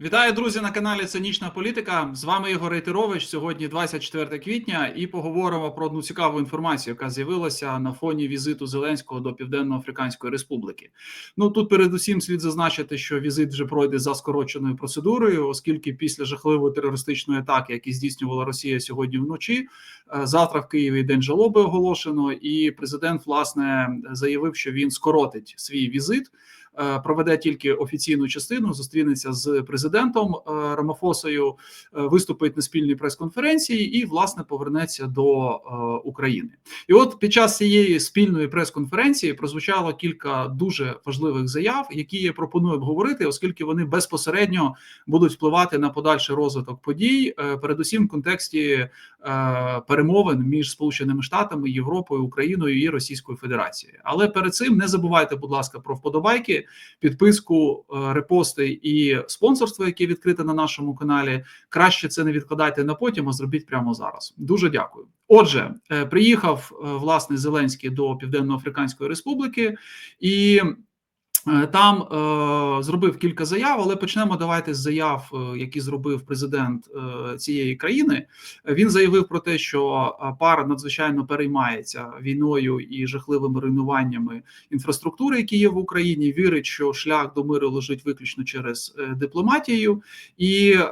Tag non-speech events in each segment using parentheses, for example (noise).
Вітаю, друзі, на каналі Цинічна Політика. З вами Ігор Рейтерович. Сьогодні 24 квітня, і поговоримо про одну цікаву інформацію, яка з'явилася на фоні візиту Зеленського до Південно-Африканської Республіки. Ну тут передусім слід зазначити, що візит вже пройде за скороченою процедурою, оскільки після жахливої терористичної атаки, які здійснювала Росія сьогодні вночі, е, завтра в Києві день жалоби оголошено, і президент власне заявив, що він скоротить свій візит. Е, проведе тільки офіційну частину, зустрінеться з президентом е, Рамафосою, е, виступить на спільній прес-конференції і власне повернеться до України. І от під час цієї спільної прес-конференції прозвучало кілька дуже важливих заяв, які я пропоную обговорити, оскільки вони безпосередньо будуть впливати на подальший розвиток подій, передусім в контексті перемовин між Сполученими Штатами, Європою, Україною і Російською Федерацією. Але перед цим не забувайте, будь ласка, про вподобайки підписку, е, репости і спонсорство, яке відкрите на нашому каналі. Краще це не відкладайте на потім, а зробіть прямо зараз. Дуже дякую. Отже, е, приїхав е, власне Зеленський до Південно-Африканської Республіки і. Е, там е, зробив кілька заяв, але почнемо давайте з заяв, е, які зробив президент е, цієї країни. Він заявив про те, що е, пара надзвичайно переймається війною і жахливими руйнуваннями інфраструктури, які є в Україні. Вірить, що шлях до миру лежить виключно через дипломатію, і е,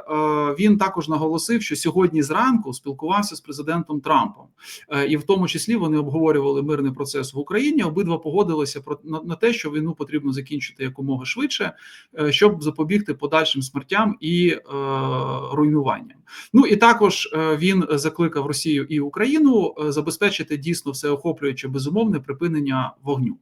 він також наголосив, що сьогодні зранку спілкувався з президентом Трампом, е, і в тому числі вони обговорювали мирний процес в Україні. Обидва погодилися про на, на те, що війну потрібно закінчити закінчити якомога швидше, е, щоб запобігти подальшим смертям і е, руйнуванням. Ну і також е, він закликав Росію і Україну забезпечити дійсно всеохоплююче безумовне припинення вогню.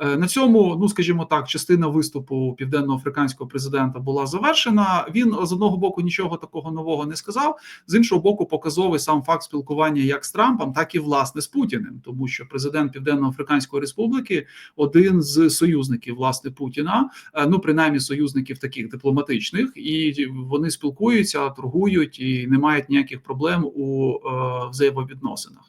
На цьому, ну скажімо так, частина виступу південно-африканського президента була завершена. Він з одного боку нічого такого нового не сказав, з іншого боку, показовий сам факт спілкування як з Трампом, так і власне з Путіним, тому що президент Південно-Африканської Республіки один з союзників власне власне Путіна, е, ну принаймні союзників таких дипломатичних, і вони спілкуються, торгують і не мають ніяких проблем у е, взаємовідносинах.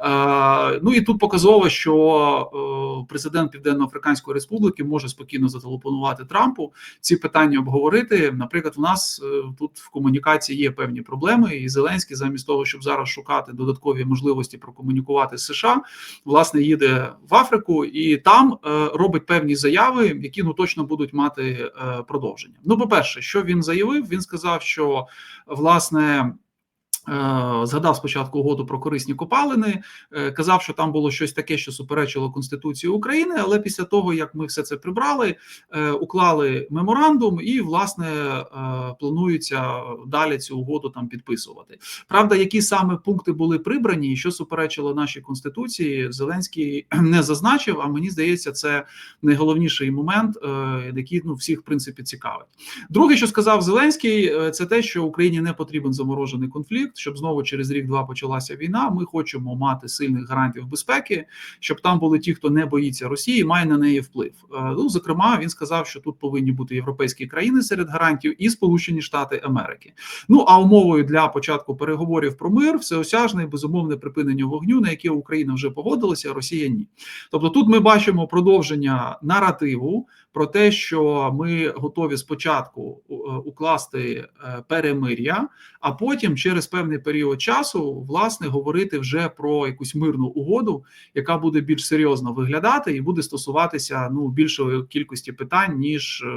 Е, ну і тут показово, що президент Південно-Африканської Республіки може спокійно зателефонувати Трампу, ці питання обговорити. Наприклад, у нас тут в комунікації є певні проблеми, і Зеленський, замість того, щоб зараз шукати додаткові можливості прокомунікувати з США, власне їде в Африку і там робить певні заяви які ну точно будуть мати е, продовження. Ну, по перше, що він заявив, він сказав, що власне. Е, згадав спочатку угоду про корисні копалини, е, казав, що там було щось таке, що суперечило Конституції України. Але після того, як ми все це прибрали, е, уклали меморандум, і власне планується далі цю угоду там підписувати. Правда, які саме пункти були прибрані, і що суперечило нашій конституції, Зеленський (clears throat) не зазначив. А мені здається, це найголовніший момент, який ну всіх в принципі цікавить. Друге, що сказав Зеленський, це те, що Україні не потрібен заморожений конфлікт щоб знову через рік-два почалася війна. Ми хочемо мати сильних гарантів безпеки, щоб там були ті, хто не боїться Росії, має на неї вплив. Е, ну зокрема, він сказав, що тут повинні бути європейські країни серед гарантів і Сполучені Штати Америки. Ну а умовою для початку переговорів про мир всеосяжне і безумовне припинення вогню, на яке Україна вже погодилася, а Росія ні. Тобто, тут ми бачимо продовження наративу про те, що ми готові спочатку е, укласти е, перемир'я, а потім через певний період часу власне говорити вже про якусь мирну угоду, яка буде більш серйозно виглядати і буде стосуватися ну більшої кількості питань, ніж е,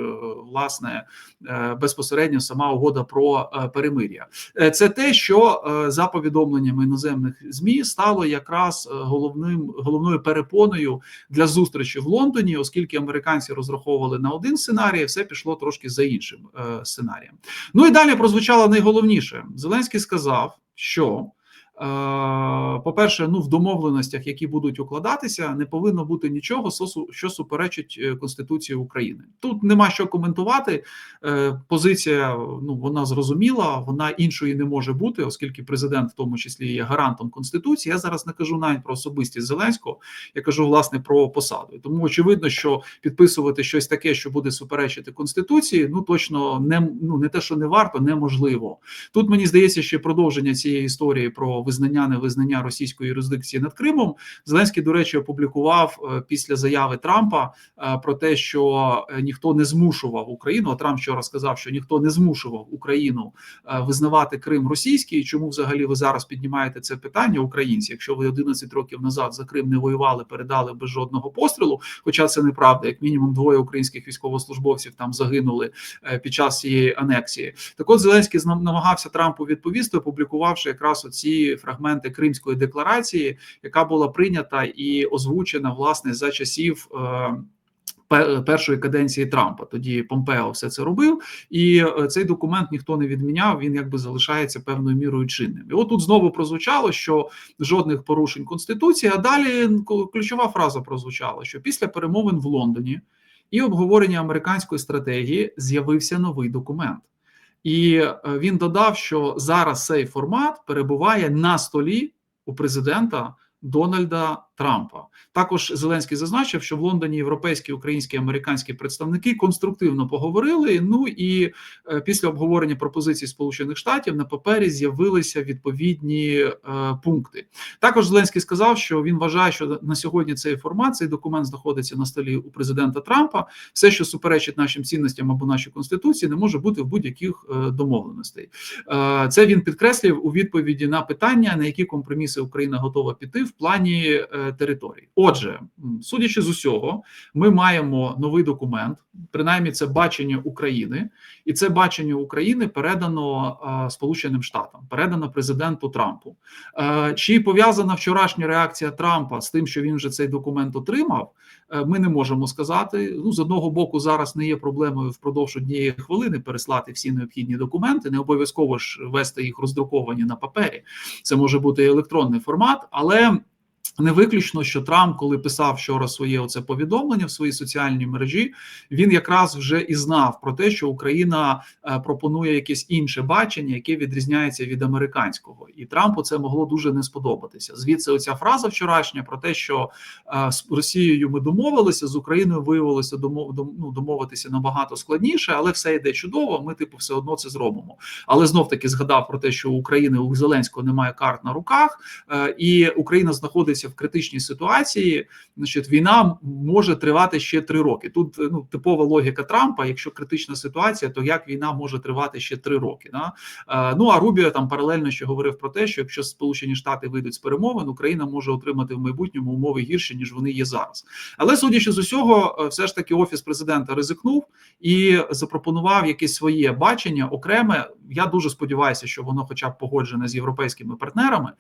власне безпосередньо сама угода про перемир'я. Це те, що за повідомленнями іноземних змі стало якраз головним головною перепоною для зустрічі в Лондоні, оскільки американці розраховували розраховували на один сценарій, все пішло трошки за іншим е, сценарієм. Ну і далі прозвучало найголовніше. Зеленський сказав, що по-перше, ну в домовленостях, які будуть укладатися, не повинно бути нічого, що суперечить е, Конституції України. Тут нема що коментувати. Е, позиція ну вона зрозуміла, вона іншої не може бути, оскільки президент, в тому числі, є гарантом конституції. Я зараз не кажу навіть про особистість Зеленського, я кажу власне про посаду. Тому очевидно, що підписувати щось таке, що буде суперечити конституції, ну точно не ну не те, що не варто, неможливо. Тут мені здається, ще продовження цієї історії про визнання невизнання російської юрисдикції над Кримом. Зеленський, до речі, опублікував е, після заяви Трампа е, про те, що е, ніхто не змушував Україну. а Трамп вчора сказав, що ніхто не змушував Україну визнавати Крим російський. Чому взагалі ви зараз піднімаєте це питання, українці? Якщо ви 11 років назад за Крим не воювали, передали без жодного пострілу, хоча це неправда, як мінімум двоє українських військовослужбовців там загинули під час цієї анексії. Так от Зеленський намагався Трампу відповісти, опублікувавши якраз оці фрагменти Кримської декларації, яка була прийнята і озвучена власне за часів. е, Першої каденції Трампа тоді Помпео все це робив, і е, цей документ ніхто не відміняв. Він якби залишається певною мірою чинним. І от тут знову прозвучало, що жодних порушень конституції. А далі ключова фраза прозвучала: що після перемовин в Лондоні і обговорення американської стратегії з'явився новий документ. І е, він додав, що зараз цей формат перебуває на столі у президента Дональда Трампа. Також Зеленський зазначив, що в Лондоні європейські, українські, американські представники конструктивно поговорили. Ну і е, після обговорення пропозицій Сполучених Штатів на папері з'явилися відповідні е, пункти. Також Зеленський сказав, що він вважає, що на сьогодні цей формат, цей документ знаходиться на столі у президента Трампа. Все, що суперечить нашим цінностям або нашій конституції, не може бути в будь-яких е, домовленостей. Е, Це він підкреслив у відповіді на питання, на які компроміси Україна готова піти в плані е, територій. Отже, судячи з усього, ми маємо новий документ, принаймні це бачення України, і це бачення України передано Сполученим Штатам, передано президенту Трампу. Е, Чи пов'язана вчорашня реакція Трампа з тим, що він вже цей документ отримав? Е, Ми не можемо сказати. Ну, з одного боку, зараз не є проблемою впродовж однієї хвилини переслати всі необхідні документи. Не обов'язково ж вести їх роздруковані на папері. Це може бути електронний формат, але. Не виключно, що Трамп, коли писав вчора своє оце повідомлення в своїй соціальній мережі, він якраз вже і знав про те, що Україна е, пропонує якесь інше бачення, яке відрізняється від американського, і Трампу це могло дуже не сподобатися. Звідси, оця фраза вчорашня про те, що е, з Росією ми домовилися, з Україною виявилося домов, ну, домовитися набагато складніше, але все йде чудово. Ми, типу, все одно це зробимо. Але знов таки згадав про те, що України у Зеленського немає карт на руках, е, і Україна знаходиться в критичній ситуації. Значить, війна може тривати ще три роки. Тут е, ну типова логіка Трампа. Якщо критична ситуація, то як війна може тривати ще три роки? Да? Е, Ну а Рубіо там паралельно ще говорив про те, що якщо Сполучені Штати вийдуть з перемовин, Україна може отримати в майбутньому умови гірші ніж вони є зараз. Але судячи з усього, е, все ж таки офіс президента ризикнув і запропонував якесь своє бачення окреме. Я дуже сподіваюся, що воно, хоча б погоджене з європейськими партнерами.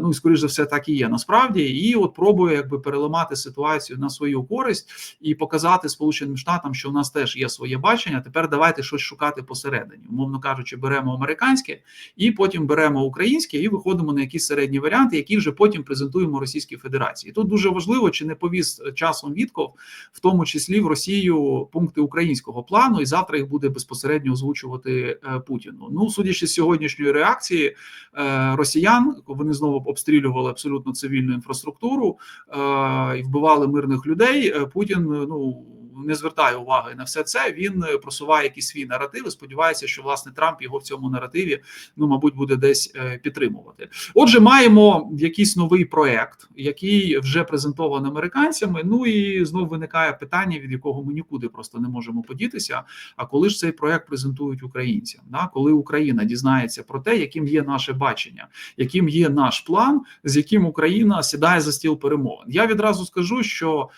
Ну і скоріш за все, так і є насправді. І от пробує якби переламати ситуацію на свою користь і показати Сполученим Штатам, що у нас теж є своє бачення. Тепер давайте щось шукати посередині. Умовно кажучи, беремо американське і потім беремо українське, і виходимо на якісь середні варіанти, які вже потім презентуємо Російській Федерації. Тут дуже важливо, чи не повіз часом Вітков, в тому числі в Росію пункти українського плану, і завтра їх буде безпосередньо озвучувати е, Путіну. Ну, судячи з сьогоднішньої реакції е, росіян, вони знову обстрілювали абсолютно цивільну інфраструктуру е, і вбивали мирних людей. е, Путін е, ну. Не звертає уваги на все це. Він е, просуває якісь свій наратив. і Сподівається, що власне Трамп його в цьому наративі ну, мабуть, буде десь е, підтримувати. Отже, маємо якийсь новий проект, який вже презентований американцями. Ну і знову виникає питання, від якого ми нікуди просто не можемо подітися. А коли ж цей проект презентують українцям? Да? Коли Україна дізнається про те, яким є наше бачення, яким є наш план, з яким Україна сідає за стіл перемовин. Я відразу скажу, що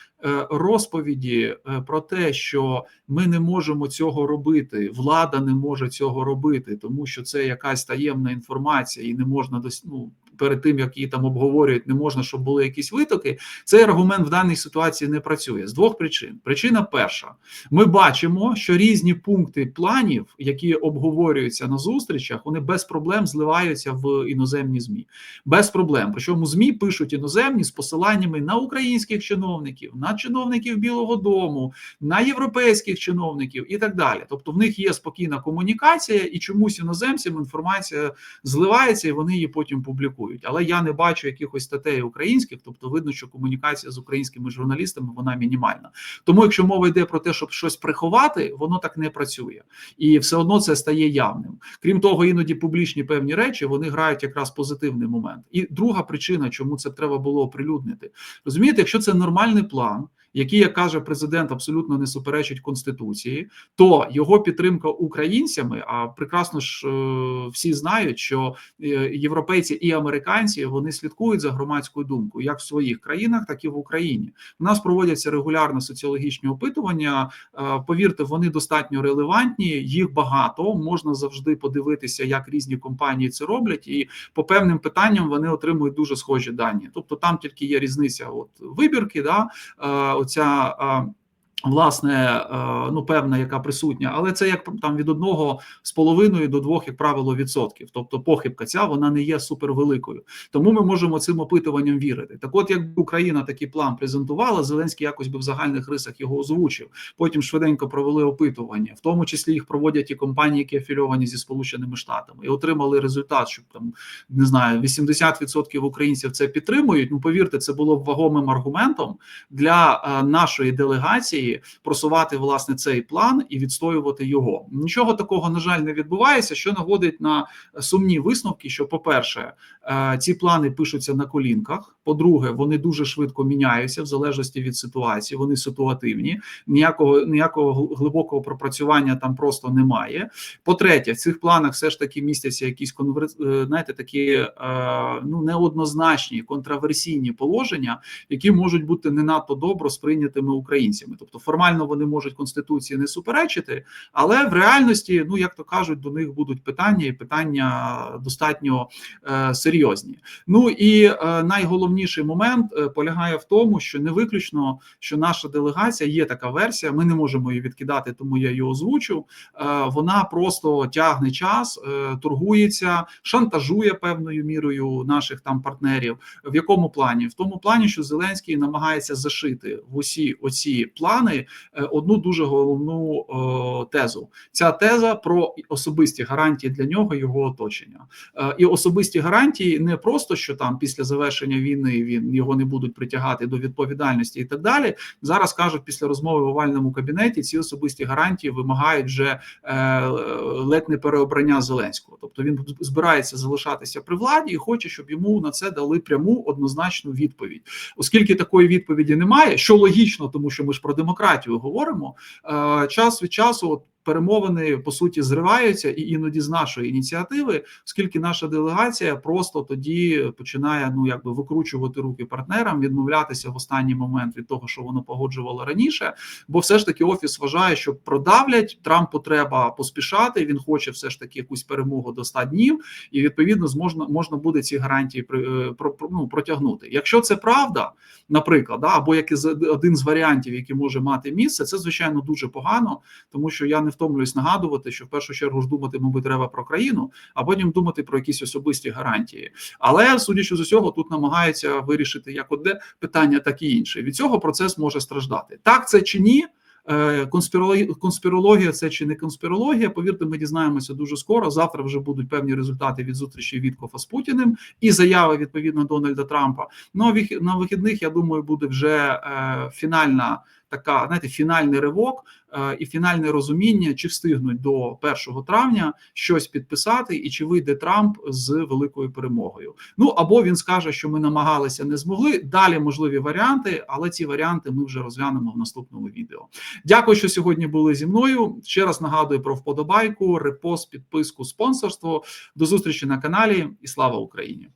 розповіді е, про те, що ми не можемо цього робити, влада не може цього робити, тому що це якась таємна інформація, і не можна дос... ну, перед тим як її там обговорюють, не можна, щоб були якісь витоки. Цей аргумент в даній ситуації не працює з двох причин. Причина перша: ми бачимо, що різні пункти планів, які обговорюються на зустрічах, вони без проблем зливаються в іноземні змі. Без проблем. Причому змі пишуть іноземні з посиланнями на українських чиновників, на чиновників Білого Дому, на європейських чиновників і так далі. Тобто, в них є спокійна комунікація, і чомусь іноземцям інформація зливається, і вони її потім публікують. Працюють. Але я не бачу якихось статей українських, тобто видно, що комунікація з українськими журналістами вона мінімальна. Тому, якщо мова йде про те, щоб щось приховати, воно так не працює, і все одно це стає явним. Крім того, іноді публічні певні речі вони грають якраз позитивний момент. І друга причина, чому це треба було оприлюднити, розумієте, якщо це нормальний план який, як каже президент, абсолютно не суперечить конституції, то його підтримка українцями. А прекрасно ж е, всі знають, що е, європейці і американці вони слідкують за громадською думкою, як в своїх країнах, так і в Україні. У нас проводяться регулярно соціологічні опитування. Е, повірте, вони достатньо релевантні, їх багато. Можна завжди подивитися, як різні компанії це роблять, і по певним питанням вони отримують дуже схожі дані. Тобто там тільки є різниця, от вибірки, да оця Власне, е, ну певна, яка присутня, але це як там від одного з половиною до двох, як правило, відсотків. Тобто похибка ця вона не є супервеликою. Тому ми можемо цим опитуванням вірити. Так, от як Україна такий план презентувала, Зеленський якось би в загальних рисах його озвучив. Потім швиденько провели опитування, в тому числі їх проводять і компанії, які афільовані зі Сполученими Штатами, і отримали результат, що там не знаю, 80% українців це підтримують. Ну повірте, це було б вагомим аргументом для е, нашої делегації просувати власне цей план і відстоювати його. Нічого такого на жаль не відбувається, що наводить на сумні висновки. Що, по-перше, е, ці плани пишуться на колінках. По-друге, вони дуже швидко міняються в залежності від ситуації. Вони ситуативні, ніякого ніякого глибокого пропрацювання там просто немає. По-третє, в цих планах все ж таки містяться якісь конвер... Е, знаєте, такі е, ну неоднозначні контраверсійні положення, які можуть бути не надто добре сприйнятими українцями, тобто формально вони можуть конституції не суперечити, але в реальності, ну як то кажуть, до них будуть питання, і питання достатньо е, серйозні. Ну і е, найголовніший момент е, полягає в тому, що не виключно, що наша делегація є така версія. Ми не можемо її відкидати, тому я її озвучу. Е, вона просто тягне час, е, торгується, шантажує певною мірою наших там партнерів. В якому плані? В тому плані, що Зеленський намагається зашити в усі оці плани плани е, одну дуже головну тезу. Ця теза про особисті гарантії для нього його оточення. Е, і особисті гарантії не просто що там після завершення війни він його не будуть притягати до відповідальності і так далі. Зараз кажуть, після розмови в овальному кабінеті ці особисті гарантії вимагають вже е, ледь не переобрання Зеленського. Тобто він збирається залишатися при владі і хоче, щоб йому на це дали пряму однозначну відповідь, оскільки такої відповіді немає, що логічно, тому що ми ж про демократію демократію говоримо, е, час від часу перемовини по суті зриваються і іноді з нашої ініціативи, оскільки наша делегація просто тоді починає ну якби викручувати руки партнерам, відмовлятися в останній момент від того, що воно погоджувало раніше. Бо все ж таки офіс вважає, що продавлять Трампу треба поспішати. Він хоче все ж таки якусь перемогу до 100 днів, і відповідно зможна можна буде ці гарантії е, про, ну, протягнути. Якщо це правда, наприклад, да, або як один з варіантів, який може мати місце, це звичайно дуже погано, тому що я не втомлююсь нагадувати, що в першу чергу ж думати, мабуть, треба про країну, а потім думати про якісь особисті гарантії. Але судячи з усього, тут намагаються вирішити як одне питання, так і інше. Від цього процес може страждати. Так це чи ні? Е, конспірологія це чи не конспірологія? Повірте, ми дізнаємося дуже скоро. Завтра вже будуть певні результати від зустрічі Віткофа з Путіним і заяви відповідно Дональда Трампа. Ну на вихідних я думаю, буде вже е, фінальна така, знаєте, фінальний ривок е, і фінальне розуміння, чи встигнуть до 1 травня щось підписати, і чи вийде Трамп з великою перемогою. Ну або він скаже, що ми намагалися, не змогли. Далі можливі варіанти, але ці варіанти ми вже розглянемо в наступному відео. Дякую, що сьогодні були зі мною. Ще раз нагадую про вподобайку, репост, підписку, спонсорство. До зустрічі на каналі і слава Україні.